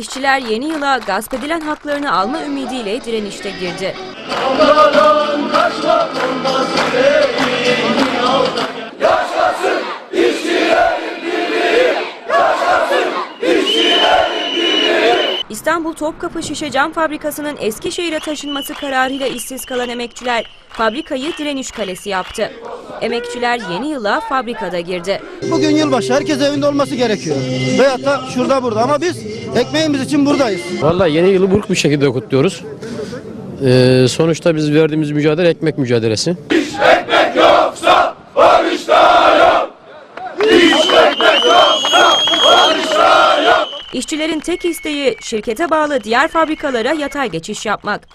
İşçiler yeni yıla gasp edilen haklarını alma ümidiyle direnişte girdi. İstanbul Topkapı Şişe Cam Fabrikası'nın Eskişehir'e taşınması kararıyla işsiz kalan emekçiler fabrikayı direniş kalesi yaptı. Emekçiler yeni yıla fabrikada girdi. Bugün yılbaşı herkes evinde olması gerekiyor. Veyahut da şurada burada ama biz ekmeğimiz için buradayız. Vallahi yeni yılı buruk bir şekilde kutluyoruz. Ee, sonuçta biz verdiğimiz mücadele ekmek mücadelesi. İşçilerin tek isteği şirkete bağlı diğer fabrikalara yatay geçiş yapmak.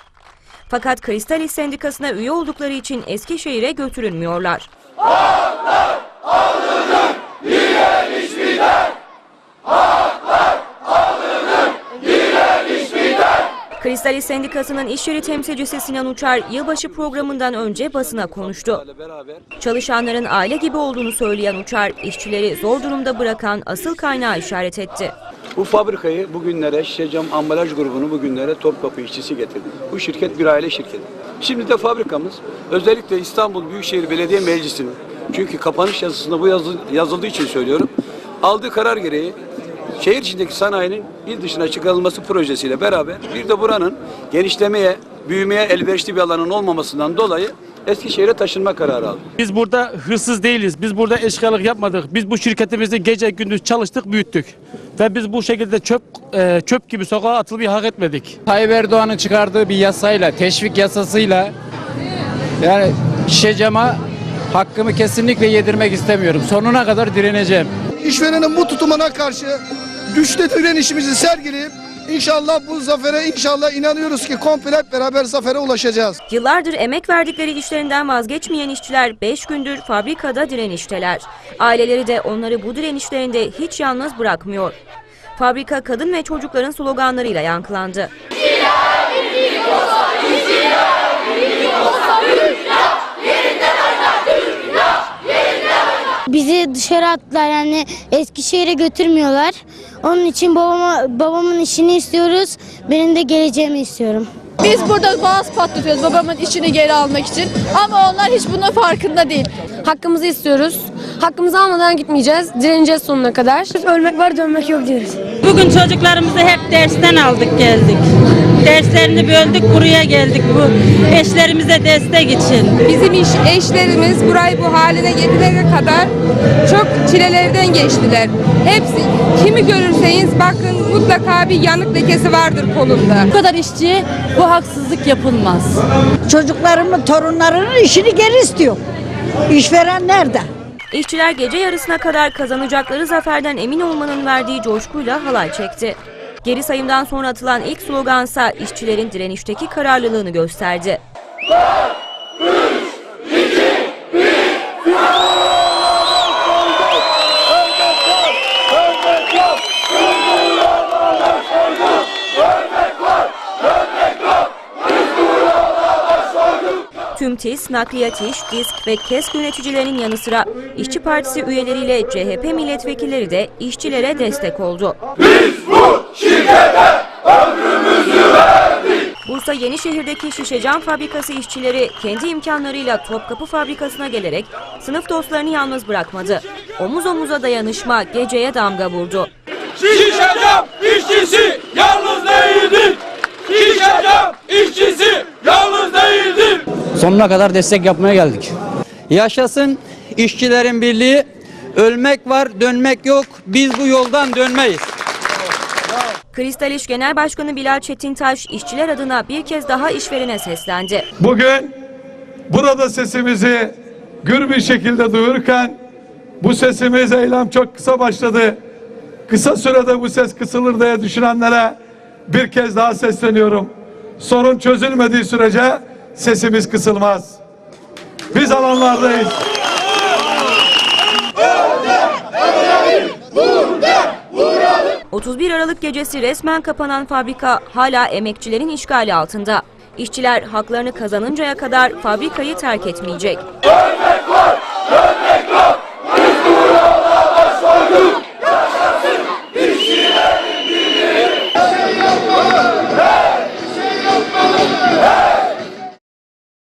Fakat Kristal İş Sendikası'na üye oldukları için Eskişehir'e götürülmüyorlar. Kristal İş Sendikası'nın iş yeri temsilcisi Sinan Uçar, yılbaşı programından önce basına konuştu. Çalışanların aile gibi olduğunu söyleyen Uçar, işçileri zor durumda bırakan asıl kaynağı işaret etti. Bu fabrikayı bugünlere Şişecam Ambalaj grubunu bugünlere Topkapı işçisi getirdi. Bu şirket bir aile şirketi. Şimdi de fabrikamız özellikle İstanbul Büyükşehir Belediye Meclisi'nin çünkü kapanış yazısında bu yazı, yazıldığı için söylüyorum. Aldığı karar gereği şehir içindeki sanayinin il dışına çıkarılması projesiyle beraber bir de buranın genişlemeye, büyümeye elverişli bir alanın olmamasından dolayı Eskişehir'e taşınma kararı aldı. Biz burada hırsız değiliz. Biz burada eşkıyalık yapmadık. Biz bu şirketimizi gece gündüz çalıştık, büyüttük. Ve biz bu şekilde çöp e, çöp gibi sokağa atılmayı hak etmedik. Tayyip Erdoğan'ın çıkardığı bir yasayla, teşvik yasasıyla yani Şişecam'a hakkımı kesinlikle yedirmek istemiyorum. Sonuna kadar direneceğim. işverenin bu tutumuna karşı güçlü direnişimizi sergileyip inşallah bu zafere inşallah inanıyoruz ki komple beraber zafere ulaşacağız. Yıllardır emek verdikleri işlerinden vazgeçmeyen işçiler 5 gündür fabrikada direnişteler. Aileleri de onları bu direnişlerinde hiç yalnız bırakmıyor. Fabrika kadın ve çocukların sloganlarıyla yankılandı. Bizi dışarı attılar yani Eskişehir'e götürmüyorlar. Onun için babama, babamın işini istiyoruz. Benim de geleceğimi istiyorum. Biz burada boğaz patlatıyoruz babamın işini geri almak için. Ama onlar hiç bunun farkında değil. Hakkımızı istiyoruz. Hakkımızı almadan gitmeyeceğiz. Direneceğiz sonuna kadar. Ölmek var dönmek yok diyoruz. Bugün çocuklarımızı hep dersten aldık geldik. Derslerini böldük buraya geldik bu eşlerimize destek için. Bizim iş, eşlerimiz burayı bu haline getirene kadar çok çilelerden geçtiler. Hepsi kimi görürseniz bakın mutlaka bir yanık lekesi vardır kolunda. Bu kadar işçiye bu haksızlık yapılmaz. Çocuklarımın, torunlarının işini geri istiyor. İşveren nerede? İşçiler gece yarısına kadar kazanacakları zaferden emin olmanın verdiği coşkuyla halay çekti. Geri sayımdan sonra atılan ilk slogansa işçilerin direnişteki kararlılığını gösterdi. Tüm TİS, Nakliyat İş, DİSK ve KESK yöneticilerinin yanı sıra İşçi Partisi üyeleriyle CHP milletvekilleri de işçilere destek oldu. Bursa Yenişehir'deki şişe cam fabrikası işçileri kendi imkanlarıyla Topkapı fabrikasına gelerek sınıf dostlarını yalnız bırakmadı. Omuz omuza dayanışma geceye damga vurdu. Şişecam işçisi yalnız değildir. Şişecam işçisi yalnız değildir. Sonuna kadar destek yapmaya geldik. Yaşasın işçilerin birliği. Ölmek var, dönmek yok. Biz bu yoldan dönmeyiz. Kristal İş Genel Başkanı Bilal Çetintaş işçiler adına bir kez daha işverene seslendi. Bugün burada sesimizi gür bir şekilde duyururken bu sesimiz eylem çok kısa başladı. Kısa sürede bu ses kısılır diye düşünenlere bir kez daha sesleniyorum. Sorun çözülmediği sürece sesimiz kısılmaz. Biz alanlardayız. Burada, 31 Aralık gecesi resmen kapanan fabrika hala emekçilerin işgali altında. İşçiler haklarını kazanıncaya kadar fabrikayı terk etmeyecek. Ölmek